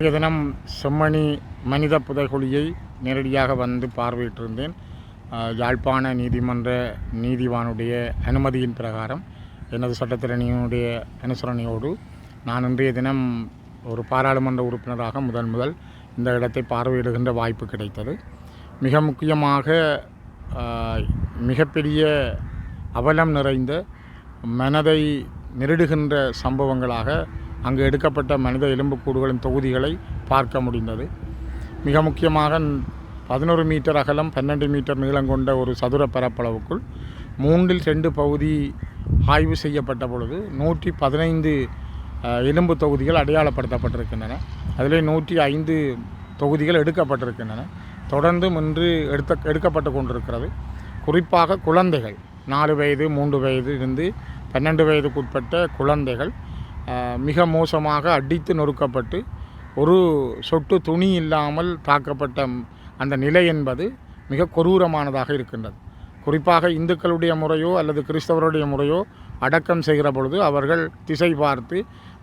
இன்றைய தினம் செம்மணி மனித புதைகுழியை நேரடியாக வந்து பார்வையிட்டிருந்தேன். யாழ்ப்பாண நீதிமன்ற நீதிவானுடைய அனுமதியின் பிரகாரம் எனது சட்டத்திறனியினுடைய அனுசரணையோடு நான் இன்றைய தினம் ஒரு பாராளுமன்ற உறுப்பினராக முதன் முதல் இந்த இடத்தை பார்வையிடுகின்ற வாய்ப்பு கிடைத்தது. மிக முக்கியமாக மிகப்பெரிய அவலம் நிறைந்த மனதை நெருடுகின்ற சம்பவங்களாக அங்கு எடுக்கப்பட்ட மனித எலும்புக்கூடுகளின் தொகுதிகளை பார்க்க முடிந்தது. மிக முக்கியமாக பதினொரு மீட்டர் அகலம் பன்னெண்டு மீட்டர் நீளம் கொண்ட ஒரு சதுர பரப்பளவுக்குள் மூன்றில் ரெண்டு பகுதி ஆய்வு செய்யப்பட்ட பொழுது நூற்றி பதினைந்து எலும்பு தொகுதிகள் அடையாளப்படுத்தப்பட்டிருக்கின்றன. அதில் நூற்றி ஐந்து தொகுதிகள் எடுக்கப்பட்டிருக்கின்றன. தொடர்ந்து இன்று எடுத்த எடுக்கப்பட்டு கொண்டிருக்கிறது. குறிப்பாக குழந்தைகள் நாலு வயது மூன்று வயது இருந்து பன்னெண்டு வயதுக்குட்பட்ட குழந்தைகள் மிக மோசமாக அடித்து நொறுக்கப்பட்டு ஒரு சொட்டு துணி இல்லாமல் தாக்கப்பட்ட அந்த நிலை என்பது மிக கொரூரமானதாக இருக்கின்றது. குறிப்பாக இந்துக்களுடைய முறையோ அல்லது கிறிஸ்தவருடைய முறையோ அடக்கம் செய்கிற பொழுது அவர்கள் திசை பார்த்து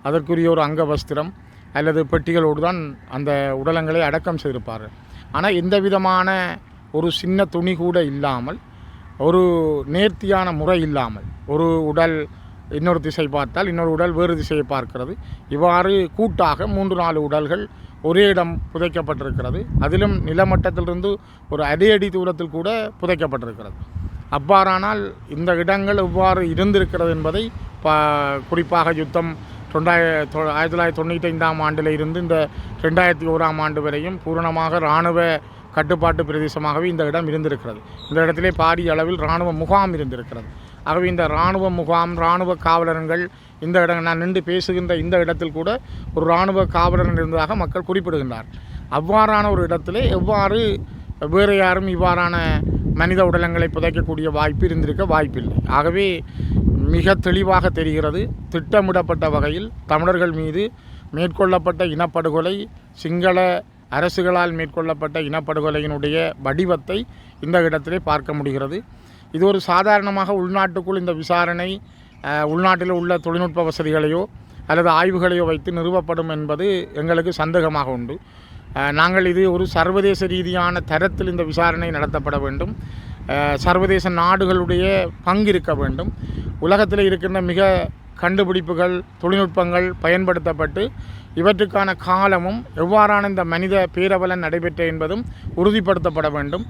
அதற்குரிய ஒரு அங்க வஸ்திரம் அல்லது பெட்டிகளோடு தான் அந்த உடலங்களை அடக்கம் செய்திருப்பார்கள். ஆனால் எந்த விதமான ஒரு சின்ன துணி கூட இல்லாமல் ஒரு நேர்த்தியான முறை இல்லாமல் ஒரு உடல் இன்னொரு திசை பார்த்தால் இன்னொரு உடல் வேறு திசையை பார்க்கிறது. இவ்வாறு கூட்டாக மூன்று நாலு உடல்கள் ஒரே இடம் புதைக்கப்பட்டிருக்கிறது. அதிலும் நிலமட்டத்திலிருந்து ஒரு அடி அடி தூரத்தில் கூட புதைக்கப்பட்டிருக்கிறது. அவ்வாறானால் இந்த இடங்கள் எவ்வாறு இருந்திருக்கிறது என்பதை ப குறிப்பாக யுத்தம் தொண்டாய ஆயிரத்தி தொள்ளாயிரத்தி தொண்ணூற்றி ஐந்தாம் ஆண்டில் இருந்து இந்த ரெண்டாயிரத்தி ஓராம் ஆண்டு வரையும் பூரணமாக இராணுவ கட்டுப்பாட்டு பிரதேசமாகவே இந்த இடம் இருந்திருக்கிறது. இந்த இடத்திலே பாரிய அளவில் இராணுவ முகாம் இருந்திருக்கிறது. ஆகவே இந்த இராணுவ முகாம் இராணுவ காவலர்கள் இந்த இடம் நான் நின்று பேசுகின்ற இந்த இடத்தில் கூட ஒரு இராணுவ காவலர் இருந்ததாக மக்கள் குறிப்பிடுகின்றார். அவ்வாறான ஒரு இடத்திலே எவ்வாறு வேறு யாரும் இவ்வாறான மனித உடலங்களை புதைக்கக்கூடிய வாய்ப்பு இருந்திருக்க வாய்ப்பில்லை. ஆகவே மிக தெளிவாக தெரிகிறது திட்டமிடப்பட்ட வகையில் தமிழர்கள் மீது மேற்கொள்ளப்பட்ட இனப்படுகொலை சிங்கள அரசுகளால் மேற்கொள்ளப்பட்ட இனப்படுகொலையினுடைய வடிவத்தை இந்த இடத்திலே பார்க்க முடிகிறது. இது ஒரு சாதாரணமாக உள்நாட்டுக்குள் இந்த விசாரணை உள்நாட்டில் உள்ள தொழில்நுட்ப வசதிகளையோ அல்லது ஆய்வுகளையோ வைத்து நிறுவப்படும் என்பது எங்களுக்கு சந்தேகமாக உண்டு. நாங்கள் இது ஒரு சர்வதேச ரீதியான தரத்தில் இந்த விசாரணை நடத்தப்பட வேண்டும். சர்வதேச நாடுகளுடைய பங்கு இருக்க வேண்டும். உலகத்தில் இருக்கின்ற மிக கண்டுபிடிப்புகள் தொழில்நுட்பங்கள் பயன்படுத்தப்பட்டு இவற்றுக்கான காலமும் எவ்வாறான இந்த மனித பேரவலன் நடைபெற்ற என்பதும் உறுதிப்படுத்தப்பட வேண்டும்.